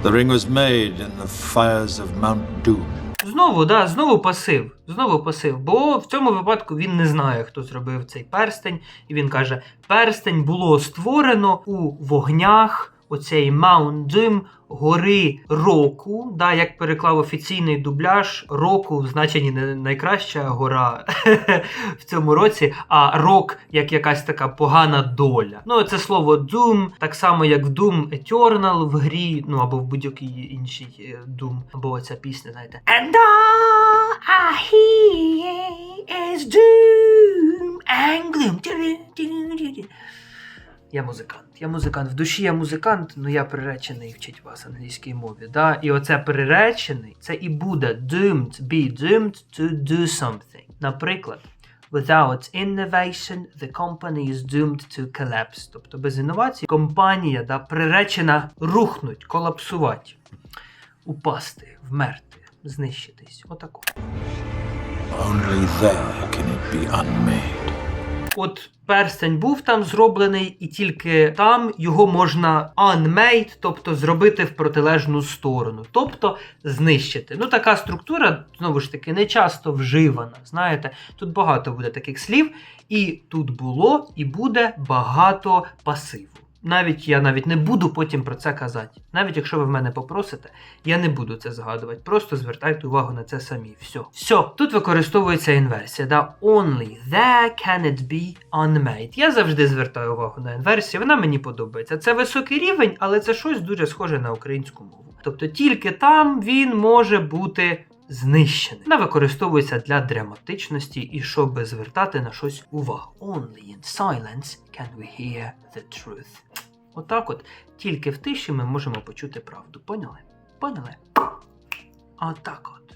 The ring was made in the fires of Mount Doom. Знову, да, знову пасив. Знову пасив. Бо в цьому випадку він не знає, хто зробив цей перстень. І він каже: перстень було створено у вогнях оцей Doom гори року. Да, як переклав офіційний дубляж, року в значенні не найкраща гора в цьому році, а рок як якась така погана доля. Ну, це слово Doom, так само як в Doom Eternal в грі, ну або в будь-якій іншій е, Doom, або ця пісня, знаєте. And all I hear is doom and gloom. Я музикант. Я музикант. В душі я музикант, але я приречений вчить вас англійській мові. Да? І оце приречений, це і буде doomed, be doomed to do something. Наприклад, without innovation, the company is doomed to collapse. Тобто без інновацій компанія да, приречена рухнуть, колапсувати, упасти, вмерти, знищитись. Отако. Only there can it be unmade. От перстень був там зроблений, і тільки там його можна unmade, тобто зробити в протилежну сторону, тобто знищити. Ну, така структура, знову ж таки, не часто вживана. Знаєте, тут багато буде таких слів, і тут було і буде багато пасиву. Навіть я навіть не буду потім про це казати. Навіть якщо ви в мене попросите, я не буду це згадувати. Просто звертайте увагу на це самі. Все. Все. Тут використовується інверсія. Да? Only there can it be unmade. Я завжди звертаю увагу на інверсію. Вона мені подобається. Це високий рівень, але це щось дуже схоже на українську мову. Тобто тільки там він може бути знищений. Вона використовується для драматичності і щоб звертати на щось увагу. Only in silence can we hear the truth. Отак от, тільки в тиші ми можемо почути правду. Поняли? Поняли? Отак от.